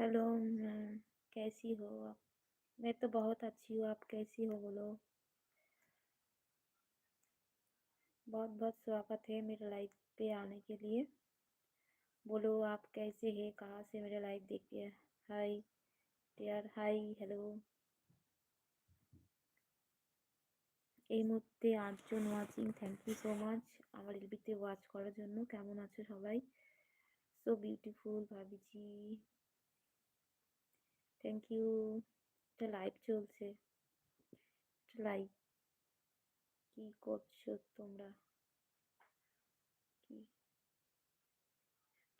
Hello ma'am कैसी हो आप मैं तो बहुत अच्छी हूँ आप कैसी हो बोलो बहुत बहुत स्वागत है मेरे लाइफ पे आने के लिए बोलो आप कैसे हैं कहाँ से मेरे लाइफ देखिए हाय डियर हाय हेलो এই মুহূর্তে আটজন watching thank you so much আমার এলবিতে ওয়াচ করার জন্য কেমন আছো সবাই সো বিউটিফুল ভাবিজি থ্যাংক ইউ একটা লাইভ চলছে। লাইভ কি করছ তোমরা?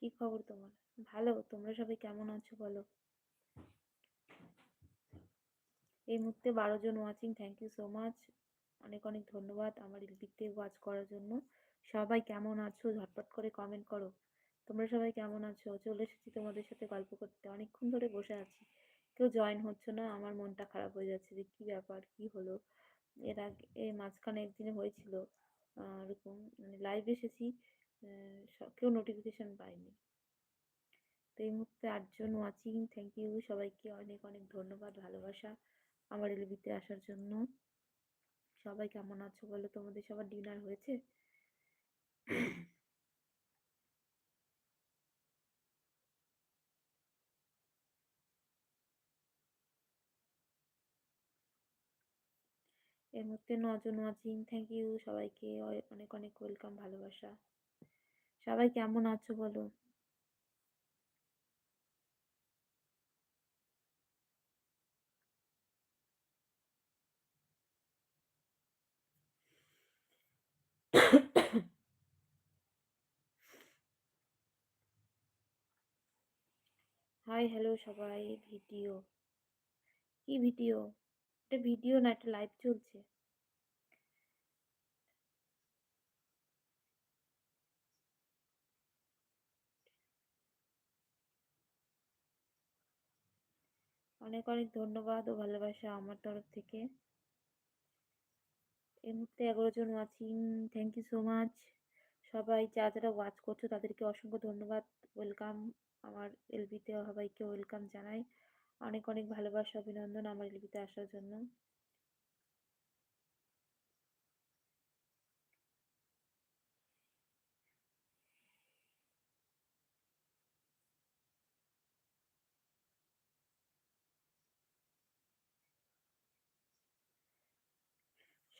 কি? খবর তোমার? ভালো? তোমরা সবাই কেমন আছো বলো? এই মুহূর্তে বারো জন watching thank you so much অনেক অনেক ধন্যবাদ আমার এলবিতে ওয়াচ করার জন্য। সবাই কেমন আছো? ঝটপট করে কমেন্ট করো। তোমরা সবাই কেমন আছো? চলে এসেছি তোমাদের সাথে গল্প করতে। অনেকক্ষণ ধরে বসে আছি। কেউ জয়েন হচ্ছে না, আমার মনটা খারাপ হয়ে যাচ্ছে যে কী ব্যাপার, কী হলো? এর আগে, এর মাঝখানে একদিনে হয়েছিল এরকম মানে লাইভ এসেছি কেউ নোটিফিকেশান পাইনি তো এই মুহূর্তে আটজন ওয়াচিং থ্যাংক ইউ সবাইকে অনেক অনেক ধন্যবাদ, ভালোবাসা আমার এলবিতে আসার জন্য। সবাই কেমন আছো বলো? তোমাদের সবার ডিনার হয়েছে? এর মধ্যে নজন ওয়াচিং থ্যাংক ইউ সবাইকে অনেক অনেক ওয়েলকাম ভালোবাসা। সবাই কেমন আছো বলো? হাই হ্যালো সবাই, ভিডিও। কি ভিডিও? এটা ভিডিও না একটা লাইভ চলছে। অনেক অনেক ধন্যবাদ ও ভালোবাসা আমার তরফ থেকে। এই মুহূর্তে এগারো জন watching thank you so much সবাই যা যারা ওয়াচ করছ তাদেরকে অসংখ্য ধন্যবাদ। ওয়েলকাম আমার এলবিতে সবাইকে ওয়েলকাম জানাই। অনেক অনেক ভালোবাসা, অভিনন্দন আমার লিপিতে আসার জন্য।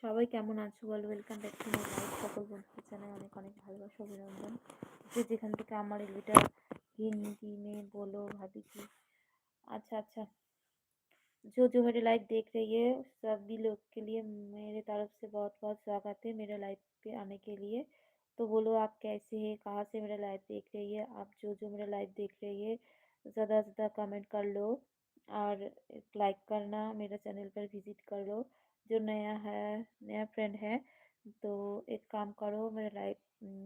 সবাই কেমন আছো বলো? Welcome back to my life সকল বন্ধুদের জানাই অনেক অনেক ভালোবাসা, অভিনন্দন। যে যেখান থেকে আমার এলিটা হিন্দি মে বলো, ভাবি কি अच्छा अच्छा। जो जो मेरे लाइव देख रही है, सभी लोग के लिए मेरे तरफ़ से बहुत बहुत स्वागत है मेरे लाइव पे आने के लिए। तो बोलो आप कैसे हैं, कहाँ से मेरा लाइव देख रही है? आप जो जो मेरा लाइव देख रही है, ज़्यादा से ज़्यादा कमेंट कर लो और लाइक करना, मेरा चैनल पर विज़िट कर लो, जो नया है, नया फ्रेंड है। तो एक काम करो, मेरे लाइव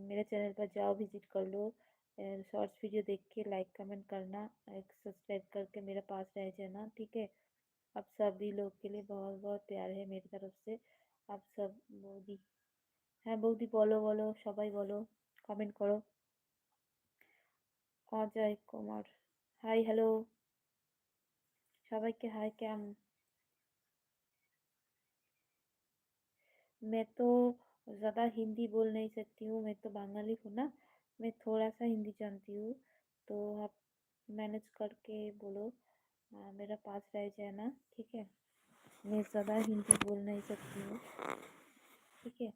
मेरे चैनल पर जाओ, विज़िट कर लो। शॉर्ट्स वीडियो देख के लाइक कमेंट करना एक सब्सक्राइब करके मेरे पास रह जाना ठीक है आप सभी लोग के लिए बहुत बहुत प्यार है मेरी तरफ से आप सब বৌদি হ্যাঁ বৌদি বলো বলো সবাই বলো কমেন্ট করো অজয় কুমার হাই হ্যালো সবাইকে হাই কেমন मैं तो ज़्यादा हिंदी बोल नहीं सकती हूँ मैं तो बंगाली हूँ ना मैं थोड़ा सा हिंदी जानती हूँ तो आप मैनेज करके बोलो। आ, मेरा पास रह जाए ना ठीक है? मैं ज़्यादा हिंदी बोल नहीं सकती हूँ ठीक है?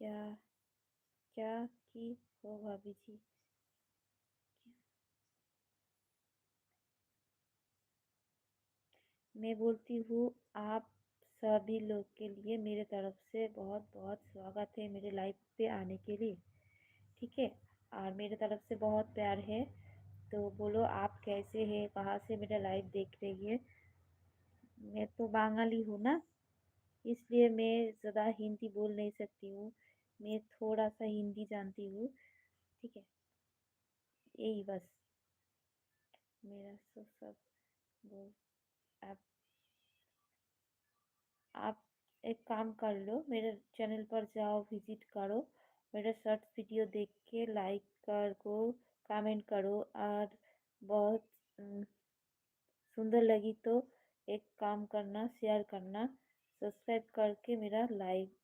क्या क्या की हो भाभी जी? मैं बोलती हूँ आप सभी लोग के लिए मेरे तरफ़ से बहुत बहुत स्वागत है मेरे लाइफ पे आने के लिए। ठीक है? और मेरे तरफ़ से बहुत प्यार है। तो बोलो, आप कैसे हैं? कहाँ से मेरा लाइव देख रही है? मैं तो बांगाली हूँ ना, इसलिए मैं ज़्यादा हिंदी बोल नहीं सकती हूँ। मैं थोड़ा सा हिंदी जानती हूँ। ठीक है? यही बस। मेरा सब सब बोल, आप आप एक काम कर लो, मेरे चैनल पर जाओ, विज़िट करो, मेरा शॉर्ट्स वीडियो देख के लाइक कर को कमेंट करो और बहुत सुंदर लगी तो एक काम करना, शेयर करना, सब्सक्राइब करके मेरा लाइक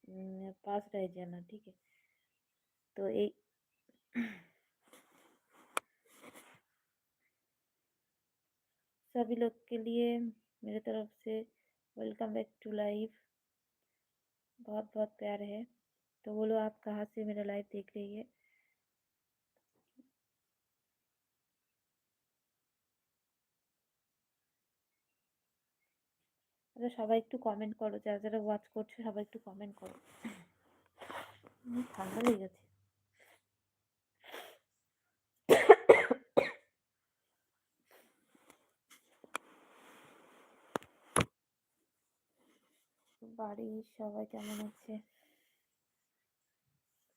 पास रह जाना, ठीक है? तो एक सभी लोग के लिए मेरे तरफ़ से वेलकम बैक टू लाइफ बहुत बहुत प्यार है तो बोलो आप कहाँ से मेरा लाइव देख रही है আচ্ছা সবাই একটু কমেন্ট করো যারা যারা ওয়াচ করছো সবাই একটু কমেন্ট করো উম, ঠান্ডা লেগে বাড়ির সবাই কেমন আছে?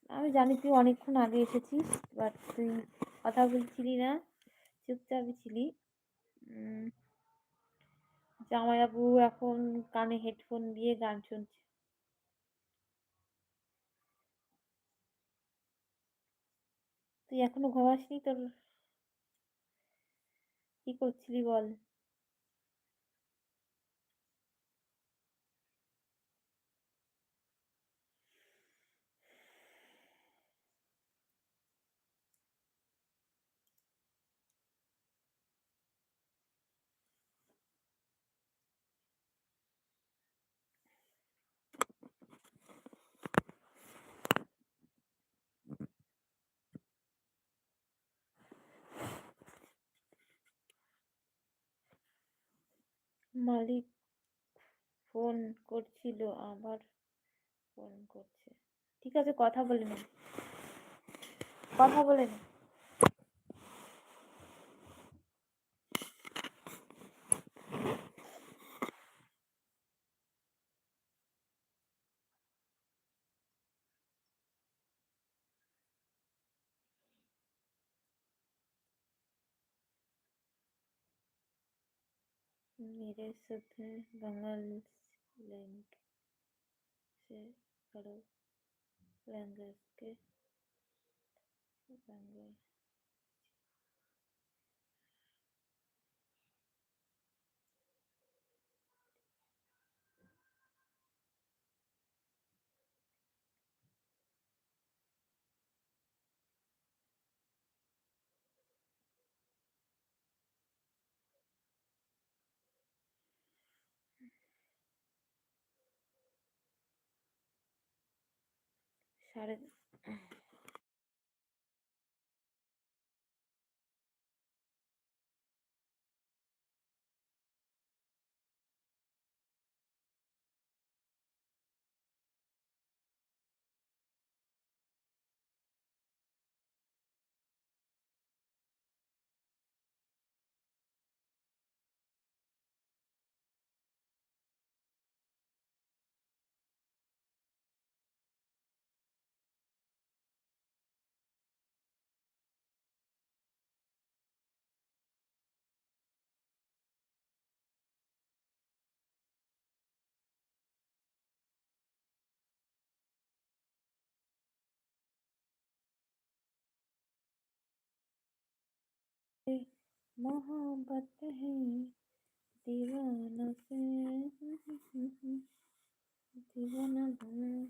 আমি জানি তুই অনেকক্ষণ আগে এসেছিস বাট তুই কথা বলছিলি না চুপচাপই ছিলি। জামাইবাবু এখন কানে হেডফোন দিয়ে গান শুনছে। তুই এখনও ঘুমাসনি তোর? কি করছিলি বল? মালিক ফোন করছিল আবার ফোন করছে। ঠিক আছে কথা বলে নিন কথা বলে নে। मेरे साथ बंगाल लैंग से करो लैंग्वेज के बंगाल। 查了。मोहब्बत है दीवाना से दीवाना बना।